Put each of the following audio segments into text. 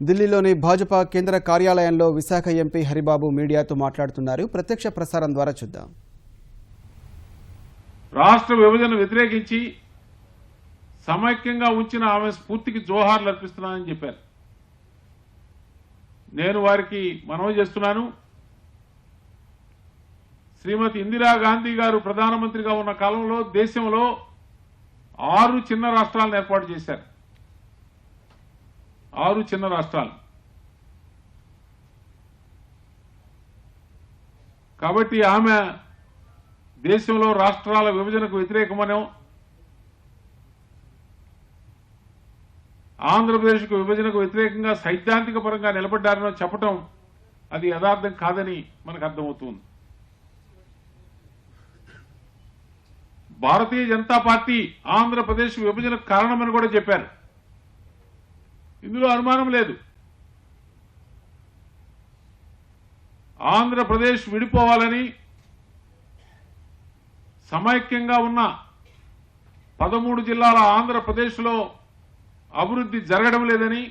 ఢిల్లీలోని భాజపా కేంద్ర కార్యాలయంలో విశాఖ ఎంపీ హరిబాబు మీడియాతో మాట్లాడుతున్నారు. ప్రత్యక్ష ప్రసారం ద్వారా చూద్దాం. రాష్ట్ర విభజన వ్యతిరేకించి సమైక్యంగా ఉంచిన ఆమె స్ఫూర్తికి జోహార్లు అర్పిస్తున్నానని చెప్పారు. నేను వారికి మనవి చేస్తున్నాను. శ్రీమతి ఇందిరాగాంధీ గారు ప్రధానమంత్రిగా ఉన్న కాలంలో దేశంలో ఆరు చిన్న రాష్ట్రాలను ఏర్పాటు చేశారు. ఆరు చిన్న రాష్ట్రాలు. కాబట్టి ఆమె దేశంలో రాష్ట్రాల విభజనకు వ్యతిరేకమనో? ఆంధ్రప్రదేశ్కు విభజనకు వ్యతిరేకంగా సైద్ధాంతిక పరంగా నిలబడ్డారనో చెప్పటం అది యథార్థం కాదని మనకు అర్థమవుతుంది. భారతీయ జనతా పార్టీ ఆంధ్రప్రదేశ్ విభజనకు కారణమని కూడా చెప్పారు. ఇందులో అనుమానం లేదు. ఆంధ్రప్రదేశ్ విడిపోవాలని సమైక్యంగా ఉన్న పదమూడు జిల్లాల ఆంధ్రప్రదేశ్లో అభివృద్ధి జరగడం లేదని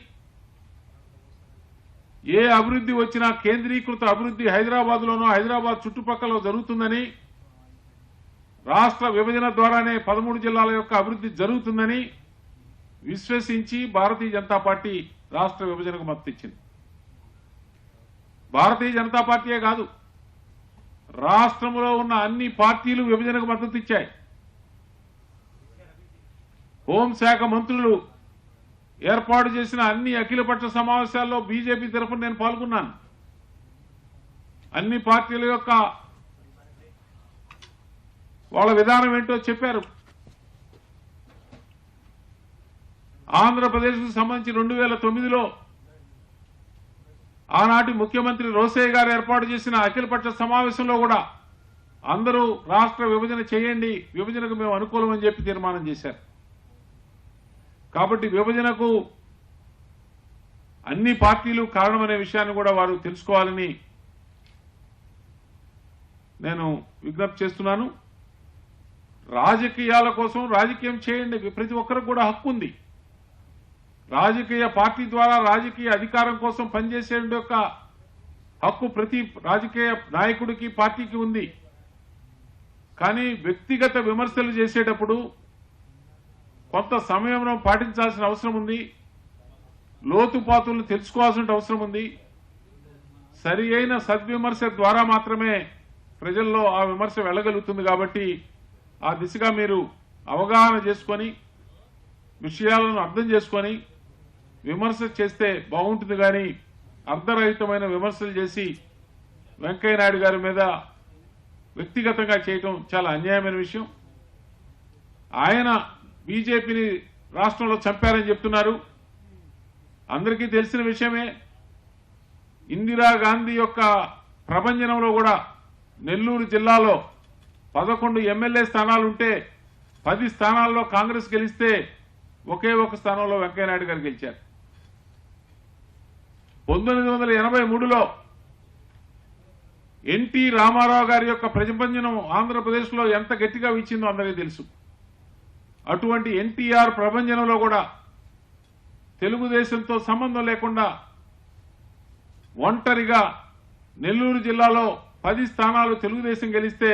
ఏ అభివృద్ధి వచ్చినా కేంద్రీకృత అభివృద్ధి హైదరాబాద్లోనూ హైదరాబాద్ చుట్టుపక్కల జరుగుతుందని రాష్ట్ర విభజన ద్వారానే పదమూడు జిల్లాల యొక్క అభివృద్ధి జరుగుతుందని విశ్వసించి భారతీయ జనతా పార్టీ రాష్ట్ర విభజనకు మద్దతు ఇచ్చింది భారతీయ జనతా పార్టీయే కాదు రాష్ట్రంలో ఉన్న అన్ని పార్టీలు విభజనకు మద్దతు ఇచ్చాయి హోంశాఖ మంత్రులు ఏర్పాటు చేసిన అన్ని అఖిలపక్ష సమావేశాల్లో బీజేపీ తరఫున నేను పాల్గొన్నాను. అన్ని పార్టీల యొక్క వాళ్ళ విధానం ఏంటో చెప్పారు. ఆంధ్రప్రదేశ్కు సంబంధించి రెండు వేల తొమ్మిదిలో ఆనాటి ముఖ్యమంత్రి రోసయ్య గారు ఏర్పాటు చేసిన అఖిలపక్ష సమావేశంలో కూడా అందరూ రాష్ట్ర విభజన చేయండి విభజనకు మేము అనుకూలమని చెప్పి తీర్మానం చేశారు. కాబట్టి విభజనకు అన్ని పార్టీలు కారణమనే విషయాన్ని కూడా వారు తెలుసుకోవాలని నేను విజ్ఞప్తి చేస్తున్నాను. రాజకీయాల కోసం రాజకీయం చేయండి ప్రతి ఒక్కరికి కూడా హక్కు ఉంది. రాజకీయ పార్టీ ద్వారా రాజకీయ అధికారం కోసం పనిచేసే యొక్క హక్కు ప్రతి రాజకీయ నాయకుడికి పార్టీకి ఉంది. కానీ వ్యక్తిగత విమర్శలు చేసేటప్పుడు కొంత సమయం పాటించాల్సిన అవసరం ఉంది. లోతుపాతులను తెలుసుకోవాల్సిన అవసరం ఉంది. సరి అయిన సద్విమర్శ ద్వారా మాత్రమే ప్రజల్లో ఆ విమర్శ వెళ్ళగలుగుతుంది కాబట్టి ఆ దిశగా మీరు అవగాహన చేసుకొని విషయాలను అర్థం చేసుకొని విమర్శ చేస్తే బాగుంటుంది కానీ అర్ధరహితమైన విమర్శలు చేసి వెంకయ్య నాయుడు గారి మీద వ్యక్తిగతంగా చేయటం చాలా అన్యాయమైన విషయం. ఆయన బీజేపీని రాష్ట్రంలో చంపారని చెప్తున్నారు. అందరికీ తెలిసిన విషయమే. ఇందిరాగాంధీ యొక్క ప్రభంజనంలో కూడా నెల్లూరు జిల్లాలో పదకొండు ఎమ్మెల్యే స్థానాలుంటే పది స్థానాల్లో కాంగ్రెస్ గెలిస్తే ఒకే ఒక స్థానంలో వెంకయ్యనాయుడు గారు గెలిచారు. పంతొమ్మిది వందల ఎనభై మూడులో ఎన్టీ రామారావు గారి యొక్క ప్రతిబంధనం ఆంధ్రప్రదేశ్లో ఎంత గట్టిగా ఇచ్చిందో అందరికీ తెలుసు. అటువంటి ఎన్టీఆర్ ప్రభంజనంలో కూడా తెలుగుదేశంతో సంబంధం లేకుండా ఒంటరిగా నెల్లూరు జిల్లాలో పది స్థానాలు తెలుగుదేశం గెలిస్తే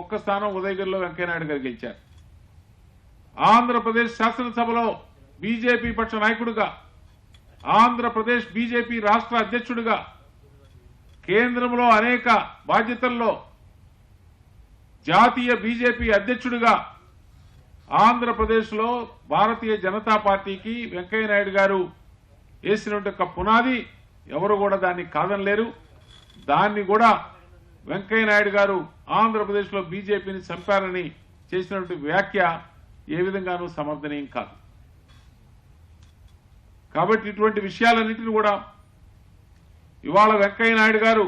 ఒక్క స్థానం ఉదయగిరిలో వెంకయ్యనాయుడు గారు గెలిచారు. ఆంధ్రప్రదేశ్ శాసనసభలో బీజేపీ పక్ష నాయకుడిగా ఆంధ్రప్రదేశ్ బీజేపీ రాష్ట్ర అధ్యక్షుడిగా కేంద్రంలో అనేక బాధ్యతల్లో జాతీయ బీజేపీ అధ్యక్షుడిగా ఆంధ్రప్రదేశ్లో భారతీయ జనతా పార్టీకి వెంకయ్యనాయుడు గారు వేసినటువంటి ఒక పునాది. ఎవరు కూడా దాన్ని కాదనలేరు. దాన్ని కూడా వెంకయ్యనాయుడు గారు ఆంధ్రప్రదేశ్లో బీజేపీని చంపారని చేసినటువంటి వ్యాఖ్య ఏ విధంగానూ సమర్థనీయం కాదు. కాబట్టి ఇటువంటి విషయాలన్నింటినీ కూడా ఇవాళ వెంకయ్య నాయుడు గారు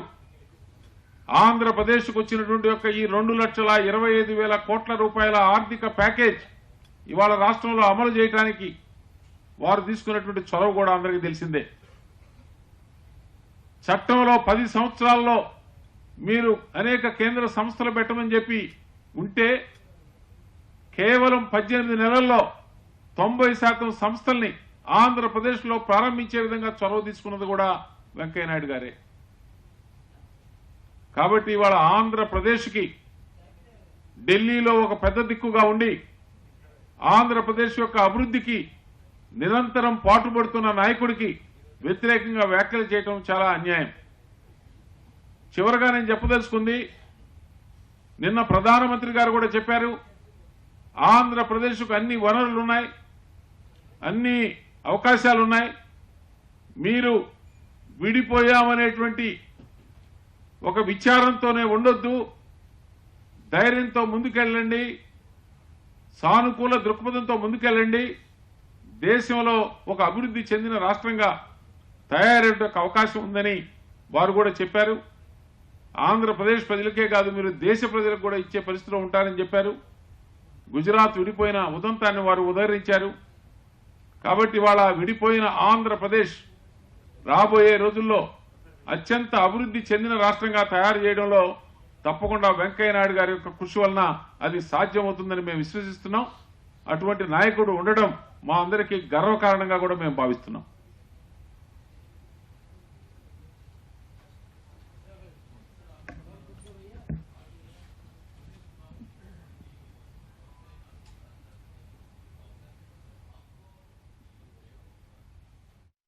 ఆంధ్రప్రదేశ్కు వచ్చినటువంటి యొక్క ఈ రెండు లక్షల ఇరవై ఐదు వేల కోట్ల రూపాయల ఆర్థిక ప్యాకేజ్ ఇవాళ రాష్ట్రంలో అమలు చేయడానికి వారు తీసుకున్నటువంటి చొరవ కూడా అందరికీ తెలిసిందే. చట్టంలో పది సంవత్సరాల్లో మీరు అనేక కేంద్ర సంస్థలు పెట్టమని చెప్పి ఉంటే కేవలం పద్దెనిమిది నెలల్లో తొంభై శాతం సంస్థల్ని ఆంధ్రప్రదేశ్లో ప్రారంభించే విధంగా చొరవ తీసుకున్నది కూడా వెంకయ్యనాయుడు గారే. కాబట్టి ఇవాళ ఆంధ్రప్రదేశ్కి ఢిల్లీలో ఒక పెద్ద దిక్కుగా ఉండి ఆంధ్రప్రదేశ్ యొక్క అభివృద్ధికి నిరంతరం పాటుపడుతున్న నాయకుడికి వ్యతిరేకంగా వ్యాఖ్యలు చేయటం చాలా అన్యాయం. చివరగా నేను చెప్పదలుచుకుంది నిన్న ప్రధానమంత్రి గారు కూడా చెప్పారు ఆంధ్రప్రదేశ్కు అన్ని వనరులు ఉన్నాయి అన్ని అవకాశాలు ఉన్నాయి మీరు విడిపోయామనేటువంటి ఒక విచారంతోనే ఉండొద్దు. ధైర్యంతో ముందుకెళ్ళండి. సానుకూల దృక్పథంతో ముందుకెళ్ళండి. దేశంలో ఒక అభివృద్ధి చెందిన రాష్ట్రంగా తయారయ్యే అవకాశం ఉందని వారు కూడా చెప్పారు. ఆంధ్రప్రదేశ్ ప్రజలకే కాదు మీరు దేశ ప్రజలకు కూడా ఇచ్చే పరిస్థితిలో ఉంటారని చెప్పారు. గుజరాత్ విడిపోయిన ఉదంతాన్ని వారు ఉదహరించారు. కాబట్టి వాళ్ళ విడిపోయిన ఆంధ్రప్రదేశ్ రాబోయే రోజుల్లో అత్యంత అభివృద్ధి చెందిన రాష్ట్రంగా తయారు చేయడంలో తప్పకుండా వెంకయ్య నాయుడు గారి యొక్క కృషి వలన అది సాధ్యమవుతుందని మేము విశ్వసిస్తున్నాం. అటువంటి నాయకుడు ఉండడం మా అందరికీ గర్వకారణంగా కూడా మేము భావిస్తున్నాం.